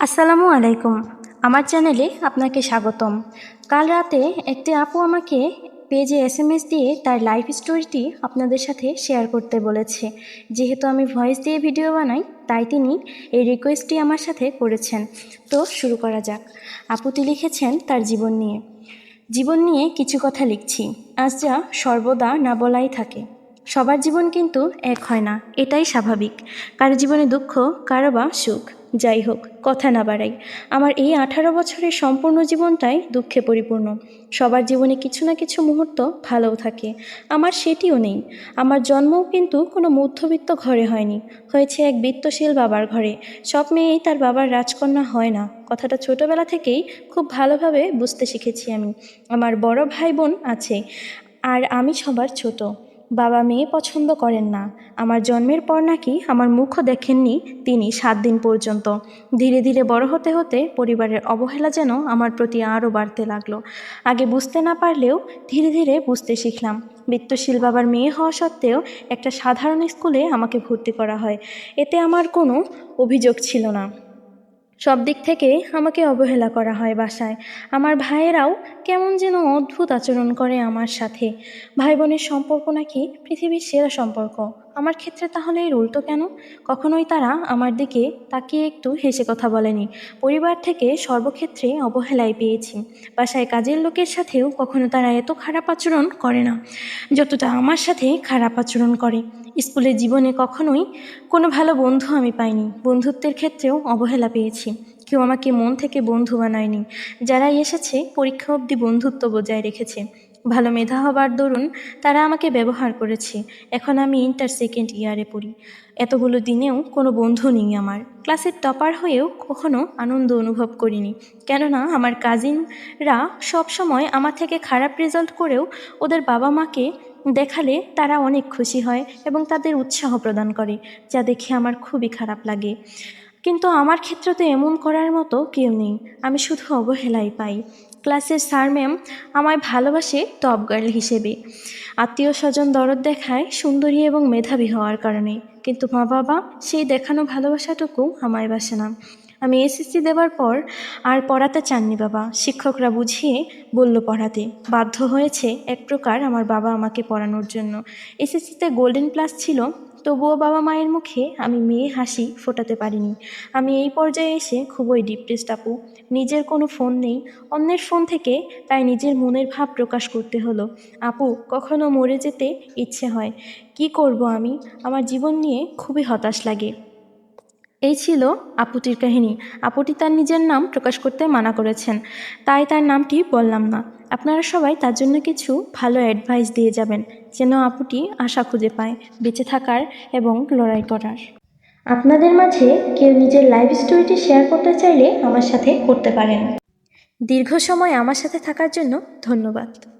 আসসালামু আলাইকুম। আমার চ্যানেলে আপনাকে স্বাগতম। কাল রাতে একটি আপু আমাকে পেজে এস এম এস দিয়ে তার লাইফ স্টোরিটি আপনাদের সাথে শেয়ার করতে বলেছে। যেহেতু আমি ভয়েস দিয়ে ভিডিও বানাই, তাই তিনি এই রিকোয়েস্টটি আমার সাথে করেছেন। তো শুরু করা যাক। আপুটি লিখেছেন তার জীবন নিয়ে। জীবন নিয়ে কিছু কথা লিখছি। আজ যা সর্বদা না বলাই থাকে। সবার জীবন কিন্তু এক হয় না, এটাই স্বাভাবিক। কারও জীবনে দুঃখ, কারও বা সুখ। যাই হোক, কথা না বাড়াই। আমার এই আঠারো বছরের সম্পূর্ণ জীবনটাই দুঃখে পরিপূর্ণ। সবার জীবনে কিছু না কিছু মুহূর্ত ভালোও থাকে। আমার সেটিও নেই। আমার জন্মও কিন্তু কোনো মধ্যবিত্ত ঘরে হয়নি। হয়েছে এক বিত্তশীল বাবার ঘরে। সব মেয়েই তার বাবার রাজকন্যা হয় না। কথাটা ছোটবেলা থেকেই খুব ভালোভাবে বুঝতে শিখেছি আমি। আমার বড় ভাই বোন আছে। আর আমি সবার ছোট। বাবা মেয়ে পছন্দ করেন না। আমার জন্মের পর নাকি আমার মুখও দেখেননি তিনি সাত দিন পর্যন্ত। ধীরে ধীরে বড় হতে হতে পরিবারের অবহেলা যেন আমার প্রতি আরও বাড়তে লাগল। আগে বুঝতে না পারলেও ধীরে ধীরে বুঝতে শিখলাম। বিত্তশীল বাবার মেয়ে হওয়া সত্ত্বেও একটা সাধারণ স্কুলে আমাকে ভর্তি করা হয়। এতে আমার কোনো অভিযোগ ছিল না। সব দিক থেকে আমাকে অবহেলা করা হয় বাসায়। আমার ভাইয়েরাও কেমন যেন অদ্ভুত আচরণ করে আমার সাথে। ভাই বোনের সম্পর্ক নাকি পৃথিবীর সেরা সম্পর্ক। আমার ক্ষেত্রে তাহলে এর উল্টো কেন? কখনোই তারা আমার দিকে তাকিয়ে একটু হেসে কথা বলেনি। পরিবার থেকে সর্বক্ষেত্রে অবহেলাই পেয়েছি। বাসায় কাজের লোকের সাথেও কখনো তারা এত খারাপ আচরণ করে না, যতটা আমার সাথে খারাপ আচরণ করে। স্কুলের জীবনে কখনোই কোনো ভালো বন্ধু আমি পাইনি। বন্ধুত্বের ক্ষেত্রেও অবহেলা পেয়েছি। কেউ আমাকে মন থেকে বন্ধু বানায়নি। যারাই এসেছে, পরীক্ষা অবধি বন্ধুত্ব বজায় রেখেছে। ভালো মেধা হবার দরুন তারা আমাকে ব্যবহার করেছে। এখন আমি ইন্টার সেকেন্ড ইয়ারে পড়ি। এতগুলো দিনেও কোনো বন্ধু নেই আমার। ক্লাসের টপার হয়েও কখনো আনন্দ অনুভব করিনি। কেননা আমার কাজিনরা সব সময় আমার থেকে খারাপ রেজাল্ট করেও ওদের বাবা মাকে দেখালে তারা অনেক খুশি হয় এবং তাদের উৎসাহ প্রদান করে, যা দেখে আমার খুবই খারাপ লাগে। কিন্তু আমার ক্ষেত্রে তো এমন করার মতো কেউ নেই। আমি শুধু অবহেলাই পাই। ক্লাসের স্যার ম্যাম আমায় ভালোবাসে টপ গার্ল হিসেবে। আত্মীয় স্বজন দরদ দেখায় সুন্দরী এবং মেধাবী হওয়ার কারণে। কিন্তু মা বাবা সেই দেখানো ভালোবাসাটুকু আমায় বাসে না। আমি এসএসসি দেওয়ার পর আর পড়াতে চাননি বাবা। শিক্ষকরা বুঝিয়ে বলল পড়াতে। বাধ্য হয়েছে এক প্রকার আমার বাবা আমাকে পড়ানোর জন্য। এসএসসিতে গোল্ডেন প্লাস ছিল, তবুও বাবা মায়ের মুখে আমি মেয়ে হাসি ফোটাতে পারিনি। আমি এই পর্যায়ে এসে খুবই ডিপ্রেসড আপু। নিজের কোনো ফোন নেই, অন্যের ফোন থেকে তাই নিজের মনের ভাব প্রকাশ করতে হলো। আপু, কখনো মরে যেতে ইচ্ছে হয়। কি করব আমি? আমার জীবন নিয়ে খুবই হতাশ লাগে। এই ছিল আপুটির কাহিনী। আপুটি তার নিজের নাম প্রকাশ করতে মানা করেছেন। তাই তার নামটি বললাম না। আপনারা সবাই তার জন্য কিছু ভালো অ্যাডভাইস দিয়ে যাবেন, যেন আপুটি আশা খুঁজে পায় বেঁচে থাকার এবং লড়াই করার। আপনাদের মাঝে কেউ নিজের লাইফ স্টোরিটি শেয়ার করতে চাইলে আমার সাথে করতে পারেন। দীর্ঘ সময় আমার সাথে থাকার জন্য ধন্যবাদ।